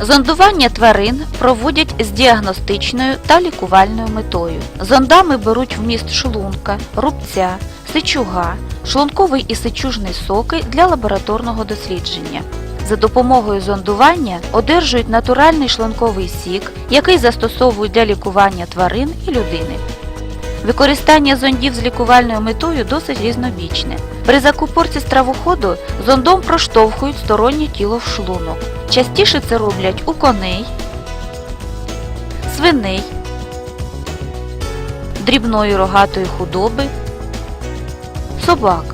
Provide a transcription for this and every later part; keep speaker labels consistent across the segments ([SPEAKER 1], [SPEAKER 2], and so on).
[SPEAKER 1] Зондування тварин проводять з діагностичною та лікувальною метою. Зондами беруть вміст шлунка, рубця, сечуга, шлунковий і сечужний соки для лабораторного дослідження. За допомогою зондування одержують натуральний шлунковий сік, який застосовують для лікування тварин і людини. Використання зондів з лікувальною метою досить різнобічне. При закупорці стравоходу зондом проштовхують стороннє тіло в шлунок. Частіше це роблять у коней, свиней, дрібної рогатої худоби, собак.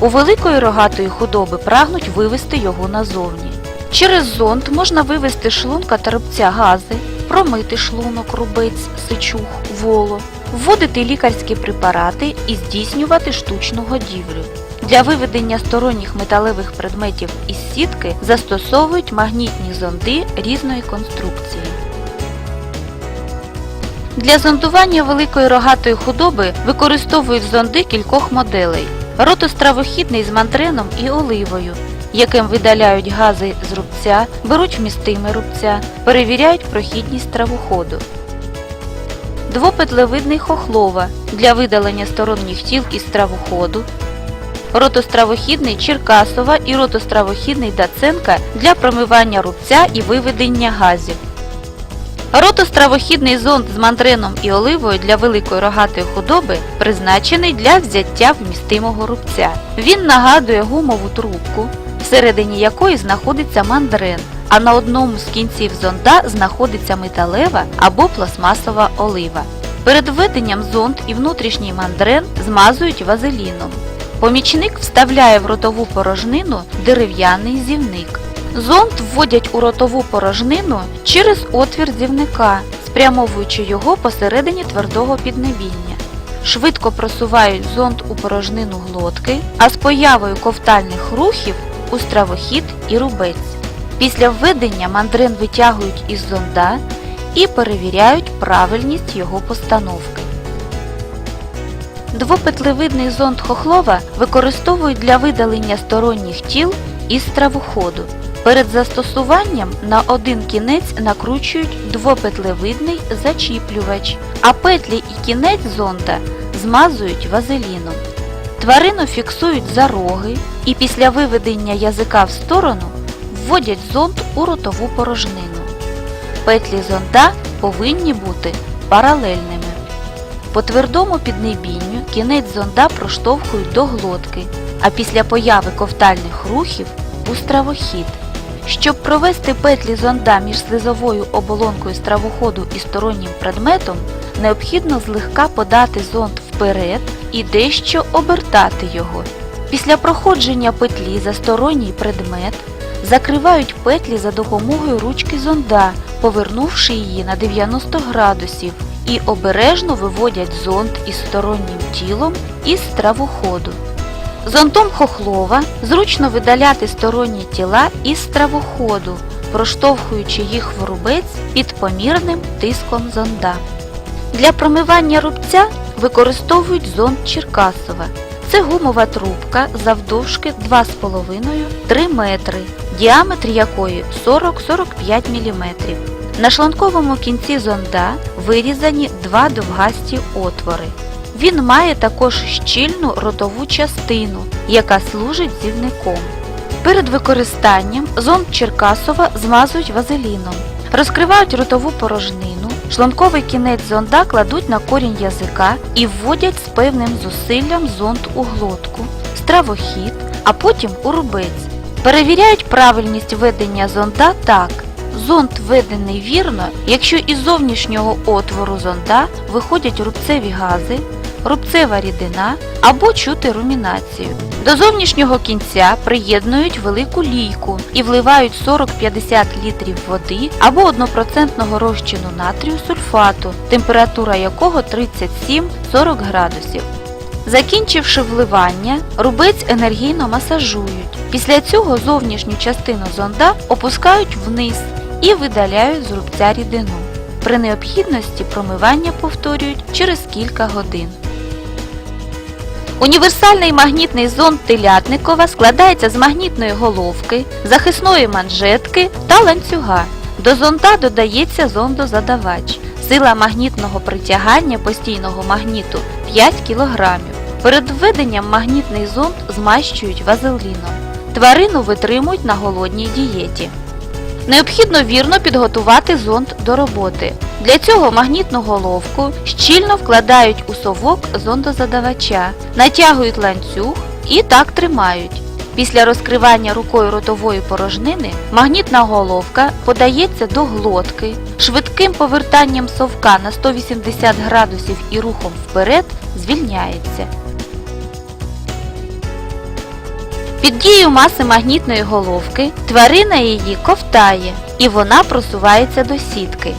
[SPEAKER 1] У великої рогатої худоби прагнуть вивести його назовні. Через зонд можна вивести шлунка та рубця гази, промити шлунок, рубець, сечуг, воло, вводити лікарські препарати і здійснювати штучну годівлю. Для виведення сторонніх металевих предметів із сітки застосовують магнітні зонди різної конструкції. Для зондування великої рогатої худоби використовують зонди кількох моделей. Ротостравохідний з мантреном і оливою, яким видаляють гази з рубця, беруть вмістими рубця, перевіряють прохідність стравоходу. Двопетлевидний хохлова для видалення сторонніх тіл із стравоходу. Ротостравохідний Черкасова і ротостравохідний Даценка для промивання рубця і виведення газів. Ротостравохідний зонд з мантреном і оливою для великої рогатої худоби призначений для взяття вмістимого рубця. Він нагадує гумову трубку, всередині якої знаходиться мандрен, а на одному з кінців зонда знаходиться металева або пластмасова олива. Перед введенням зонд і внутрішній мандрен змазують вазеліном. Помічник вставляє в ротову порожнину дерев'яний зівник. Зонд вводять у ротову порожнину через отвір зівника, спрямовуючи його посередині твердого піднебіння. Швидко просувають зонд у порожнину глотки, а з появою ковтальних рухів у стравохід і рубець. Після введення мандрин витягують із зонда і перевіряють правильність його постановки. Двопетлевидний зонд хохлова використовують для видалення сторонніх тіл із стравоходу. Перед застосуванням на один кінець накручують двопетлевидний зачіплювач, а петлі і кінець зонда змазують вазеліном. Тварину фіксують за роги і після виведення язика в сторону вводять зонд у ротову порожнину. Петлі зонда повинні бути паралельними. По твердому піднебінню кінець зонда проштовхують до глотки, а після появи ковтальних рухів у стравохід. Щоб провести петлі зонда між слизовою оболонкою стравоходу і стороннім предметом, необхідно злегка подати зонд вперед і дещо обертати його. Після проходження петлі за сторонній предмет закривають петлі за допомогою ручки зонда, повернувши її на 90 градусів, і обережно виводять зонд із стороннім тілом із стравоходу. Зонтом хохлова зручно видаляти сторонні тіла із стравоходу, проштовхуючи їх в рубець під помірним тиском зонда. Для промивання рубця використовують зонд Черкасова. Це гумова трубка завдовжки 2,5-3 метри, діаметр якої 40-45 мм. На шланковому кінці зонда вирізані два довгасті отвори. Він має також щільну ротову частину, яка служить зівником. Перед використанням зонд Черкасова змазують вазеліном, розкривають ротову порожнину, шланковий кінець зонда кладуть на корінь язика і вводять з певним зусиллям зонд у глотку, стравохід, а потім у рубець. Перевіряють правильність ведення зонда так. Зонд введений вірно, якщо із зовнішнього отвору зонда виходять рубцеві гази, рубцева рідина або чути румінацію. До зовнішнього кінця приєднують велику лійку і вливають 40-50 літрів води або 1% розчину натрію сульфату, температура якого 37-40 градусів. Закінчивши вливання, рубець енергійно масажують. Після цього зовнішню частину зонда опускають вниз і видаляють з рубця рідину. При необхідності промивання повторюють через кілька годин. Універсальний магнітний зонд Телятникова складається з магнітної головки, захисної манжетки та ланцюга. До зонда додається зондозадавач. Сила магнітного притягання постійного магніту 5 кг. Перед введенням магнітний зонд змащують вазеліном. Тварину витримують на голодній дієті. Необхідно вірно підготувати зонд до роботи. Для цього магнітну головку щільно вкладають у совок зондозадавача, натягують ланцюг і так тримають. Після розкривання рукою ротової порожнини магнітна головка подається до глотки, швидким повертанням совка на 180 градусів і рухом вперед звільняється. Під дією маси магнітної головки тварина її ковтає і вона просувається до сітки.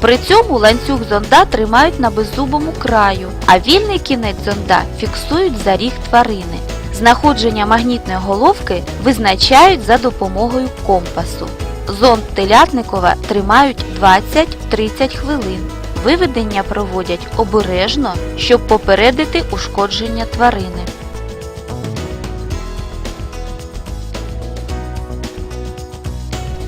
[SPEAKER 1] При цьому ланцюг зонда тримають на беззубому краю, а вільний кінець зонда фіксують за ріг тварини. Знаходження магнітної головки визначають за допомогою компасу. Зонд телятникова тримають 20-30 хвилин. Виведення проводять обережно, щоб попередити ушкодження тварини.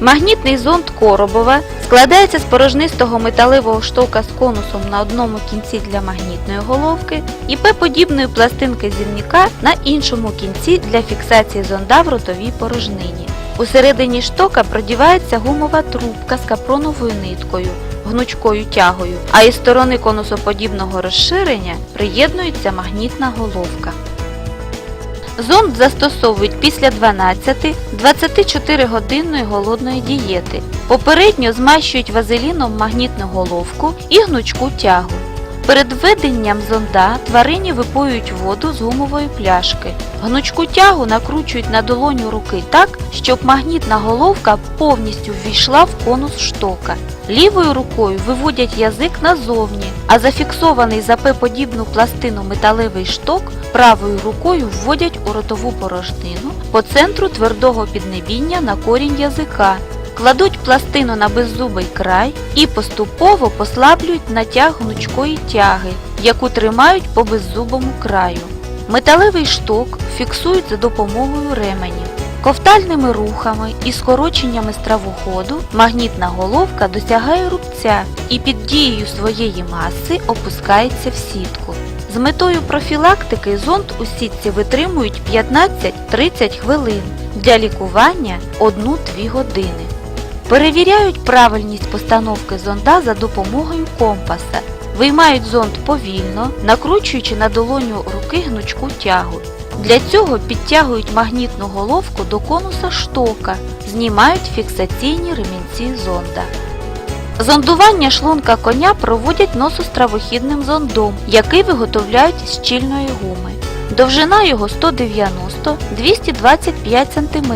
[SPEAKER 1] Магнітний зонд Коробова складається з порожнистого металевого штока з конусом на одному кінці для магнітної головки і П-подібної пластинки зірника на іншому кінці для фіксації зонда в ротовій порожнині. Усередині штока продівається гумова трубка з капроновою ниткою, гнучкою тягою, а із сторони конусоподібного розширення приєднується магнітна головка. Зонд застосовують після 12-24 годинної голодної дієти. Попередньо змащують вазеліном магнітну головку і гнучку тягу. Перед введенням зонда тварині випоюють воду з гумової пляшки. Гнучку тягу накручують на долоню руки так, щоб магнітна головка повністю ввійшла в конус штока. Лівою рукою виводять язик назовні, а зафіксований за П-подібну пластину металевий шток правою рукою вводять у ротову порожнину по центру твердого піднебіння на корінь язика. Кладуть пластину на беззубий край і поступово послаблюють натяг гнучкої тяги, яку тримають по беззубому краю. Металевий шток фіксують за допомогою ременів. Ковтальними рухами і скороченнями стравоходу магнітна головка досягає рубця і під дією своєї маси опускається в сітку. З метою профілактики зонд у сітці витримують 15-30 хвилин, для лікування 1-2 години. Перевіряють правильність постановки зонда за допомогою компаса. Виймають зонд повільно, накручуючи на долоню руки гнучку тягу. Для цього підтягують магнітну головку до конуса штока, знімають фіксаційні ремінці зонда. Зондування шлунка коня проводять носостравохідним зондом, який виготовляють з щільної гуми. Довжина його 190-225 см,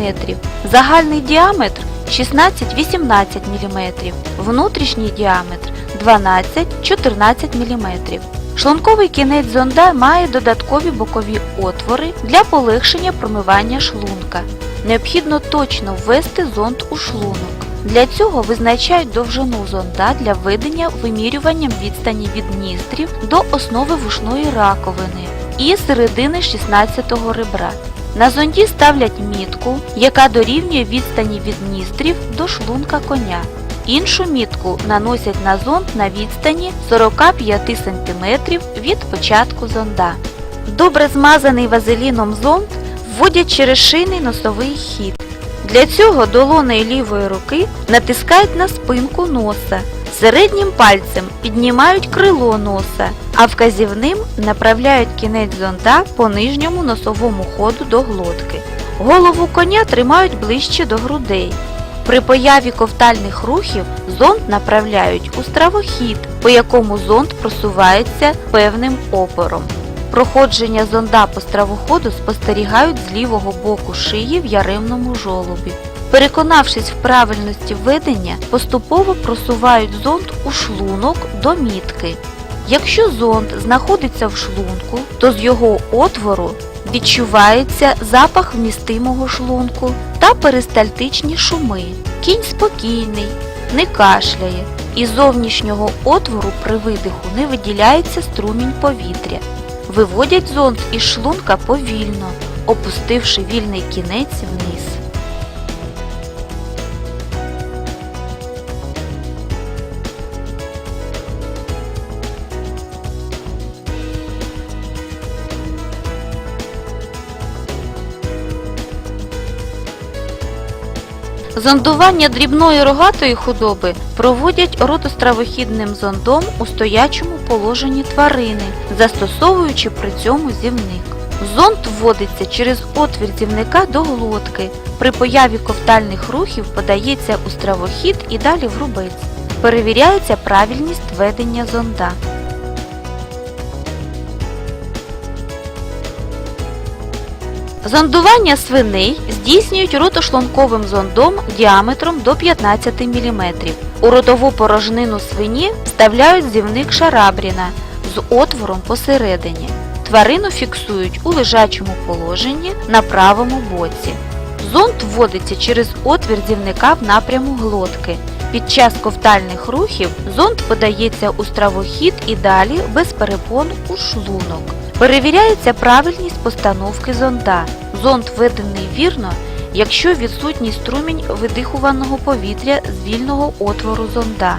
[SPEAKER 1] загальний діаметр 16-18 мм, внутрішній діаметр 12-14 мм. Шлунковий кінець зонда має додаткові бокові отвори для полегшення промивання шлунка. Необхідно точно ввести зонд у шлунок. Для цього визначають довжину зонда для введення вимірюванням відстані від ніздрів до основи вушної раковини і середини 16-го ребра. На зонді ставлять мітку, яка дорівнює відстані від ніздрів до шлунка коня. Іншу мітку наносять на зонд на відстані 45 см від початку зонда. Добре змазаний вазеліном зонд вводять через шийний носовий хід. Для цього долонею лівої руки натискають на спинку носа, середнім пальцем піднімають крило носа, а вказівним направляють кінець зонда по нижньому носовому ходу до глотки. Голову коня тримають ближче до грудей. При появі ковтальних рухів зонд направляють у стравохід, по якому зонд просувається певним опором. Проходження зонда по стравоходу спостерігають з лівого боку шиї в яремному жолобі. Переконавшись в правильності ведення, поступово просувають зонд у шлунок до мітки. Якщо зонд знаходиться в шлунку, то з його отвору відчувається запах вмістимого шлунку та перистальтичні шуми. Кінь спокійний, не кашляє, із зовнішнього отвору при видиху не виділяється струмінь повітря. Виводять зонд із шлунка повільно, опустивши вільний кінець вниз. Зондування дрібної рогатої худоби проводять ротостравохідним зондом у стоячому положенні тварини, застосовуючи при цьому зівник. Зонд вводиться через отвір зівника до глотки. При появі ковтальних рухів подається у стравохід і далі в рубець. Перевіряється правильність ведення зонда. Зондування свиней здійснюють ротошлунковим зондом діаметром до 15 мм. У ротову порожнину свині вставляють зівник шарабріна з отвором посередині. Тварину фіксують у лежачому положенні на правому боці. Зонд вводиться через отвір зівника в напряму глотки. Під час ковтальних рухів зонд подається у стравохід і далі без перепон у шлунок. Перевіряється правильність постановки зонда. Зонд введений вірно, якщо відсутній струмінь видихуваного повітря з вільного отвору зонда.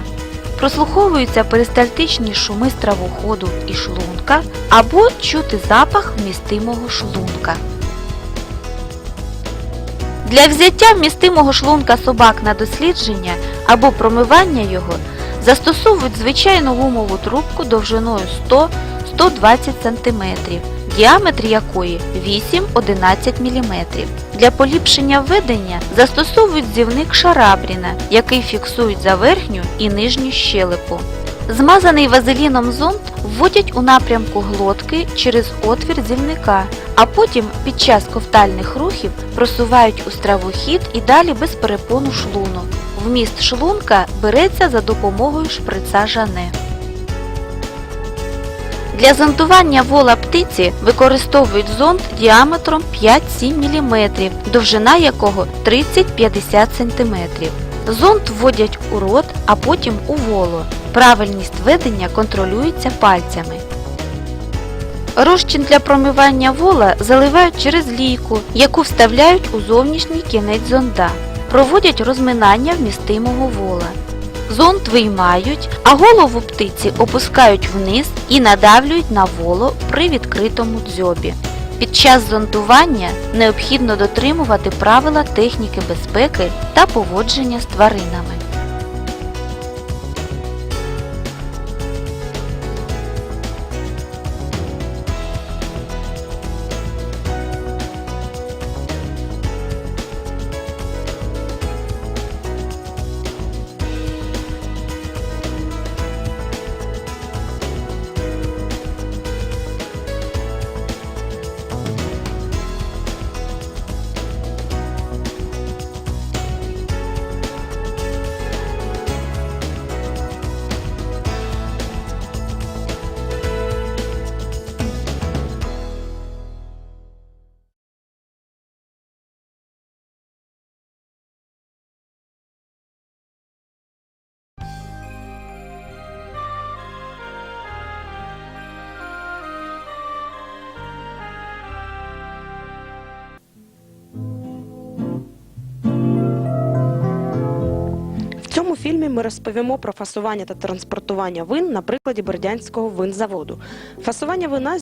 [SPEAKER 1] Прослуховуються перистальтичні шуми стравоходу і шлунка або чути запах вмістимого шлунка. Для взяття вмістимого шлунка собак на дослідження або промивання його застосовують звичайну гумову трубку довжиною 100-120 см, діаметр якої 8-11 мм. Для поліпшення введення застосовують зівник шарабріна, який фіксують за верхню і нижню щелепу. Змазаний вазеліном зонд вводять у напрямку глотки через отвір зівника, а потім під час ковтальних рухів просувають у стравохід і далі без перепону шлунок. Вміст шлунка береться за допомогою шприца Жане. Для зондування вола птиці використовують зонд діаметром 5-7 мм, довжина якого 30-50 см. Зонд вводять у рот, а потім у воло. Правильність ведення контролюється пальцями. Розчин для промивання вола заливають через лійку, яку вставляють у зовнішній кінець зонда. Проводять розминання вмістимого вола. Зонд виймають, а голову птиці опускають вниз і надавлюють на воло при відкритому дзьобі. Під час зондування необхідно дотримувати правила техніки безпеки та поводження з тваринами.
[SPEAKER 2] Фільмі ми розповімо про фасування та транспортування вин на прикладі Бердянського винзаводу. Фасування вина